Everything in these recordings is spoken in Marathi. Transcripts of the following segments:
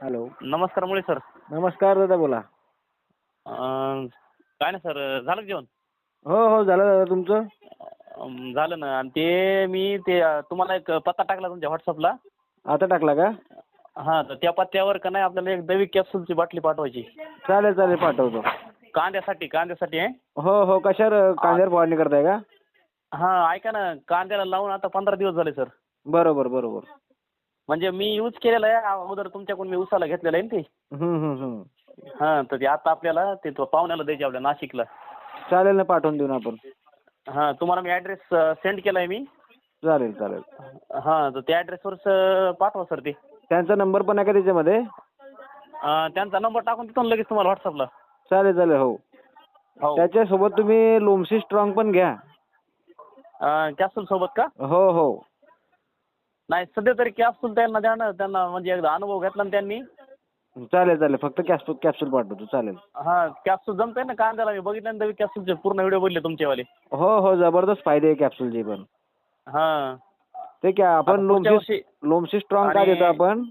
हॅलो. नमस्कार मुळे सर. नमस्कार दादा बोला. अं, काय नाही सर झालं का जेवण? हो हो झालं दादा. तुमचं? अं, झालं ना. आणि ते मी ते अं, तुम्हाला एक पत्ता टाकला तुमच्या व्हॉट्सअपला. आता टाकला का? हां तर त्या पत्त्यावर का नाही आपल्याला एक दवी कॅप्सूलची बाटली पाठवायची. चालेल चालेल पाठवतो. कांद्यासाठी कांद्यासाठी आहे हो हो कशावर कांद्यावर फवारणी करताय का? हां ऐका ना. कांद्याला लावून आता पंधरा दिवस झाले सर. बरोबर बरोबर. म्हणजे मी यूज केलेलं आहे. अगोदर तुमच्याकडून मी उसाला घेतलेलं आहे ना ते. हम्म, हम्म, हम्म. हां तर ते आता आपल्याला ते तो पाहुण्याला द्यायचे आपल्या नाशिकला. चालेल ना पाठवून देऊ ना आपण. हां तुम्हाला मी ॲड्रेस सेंड केला आहे मी. चालेल चालेल. हां तर त्या ॲड्रेसवर पाठवा सर ते. त्यांचा नंबर पण आहे का त्याच्यामध्ये? अं, त्यांचा नंबर टाकून देतो ना लगेच तुम्हाला व्हॉट्सअपला चालेल चालेल हो. हो. त्याच्यासोबत तुम्ही लोमसी स्ट्रॉंग पण घ्या. कॅप्सूल सोबत का? हो हो. नाही सध्या तरी कॅप्सूल त्यांना द्या ना त्यांना म्हणजे एकदा अनुभव घेतला ना त्यांनी. चालेल चालेल फक्त कॅप्सूल कॅप्सूल पाठवतो चालेल. हा कॅप्सूल जमतंय ना कांद्याला मी बघितल्यानंतर कॅप्सूलचे पूर्ण व्हिडिओ बघितले तुमचेवाले. हो हो जबरदस्त फायदे आहे कॅप्सूलचे पण. हां. ते क्या आपण आता पुढच्या लोमसी वर्षी- लोमसी स्ट्रॉंग का आणि- देतो आपण.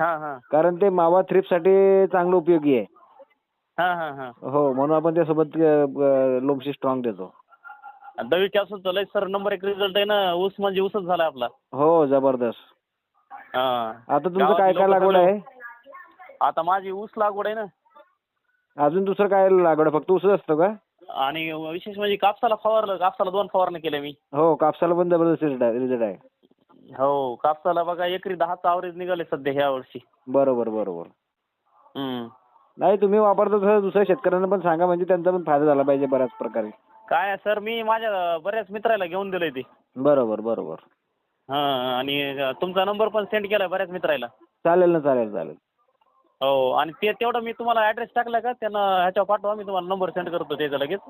हां हां. कारण ते मावा थ्रिपसाठी चांगलं उपयोगी आहे. हां हां हां. हो म्हणून आपण त्यासोबत अ, लोमसी स्ट्रॉंग देतो. दवी कॅप्सूलचा लय सर नंबर एक रिझल्ट आहे ना ऊस म्हणजे ऊसच झाला आपला. हो जबरदस्त. हां. आता तुमचं काय काय लागवड आहे? आता माझी ऊस लागवड आहे ना. अजून दुसरं काय लागवड आहे? फक्त ऊसच असतो का? आणि विशेष म्हणजे कापसाला फवारलं कापसाला दोन फवारणी केल्या मी. हो कापसाला पण जबरदस्त रिझल्ट आहे हो कापसाला बघा एकरी दहाचा ॲव्हरेज निघाले सध्या ह्या वर्षी. बरोबर बरोबर. हम्म. नाही तुम्ही वापरता तसं दुसऱ्या शेतकऱ्यांना पण सांगा म्हणजे त्यांचा पण फायदा झाला पाहिजे बऱ्याच प्रकारे. काय सर मी माझ्या बऱ्याच मित्राला घेऊन दिलंय ते. बरोबर बरोबर. हां आणि तुमचा नंबर पण सेंड केलाय बऱ्याच मित्राला. चालेल ना चालेल चालेल. हो आणि ते तेवढं मी तुम्हाला ॲड्रेस टाकला का त्यांना ह्याच्यावर पाठवा मी तुम्हाला नंबर सेंड करतो त्याचा लगेच.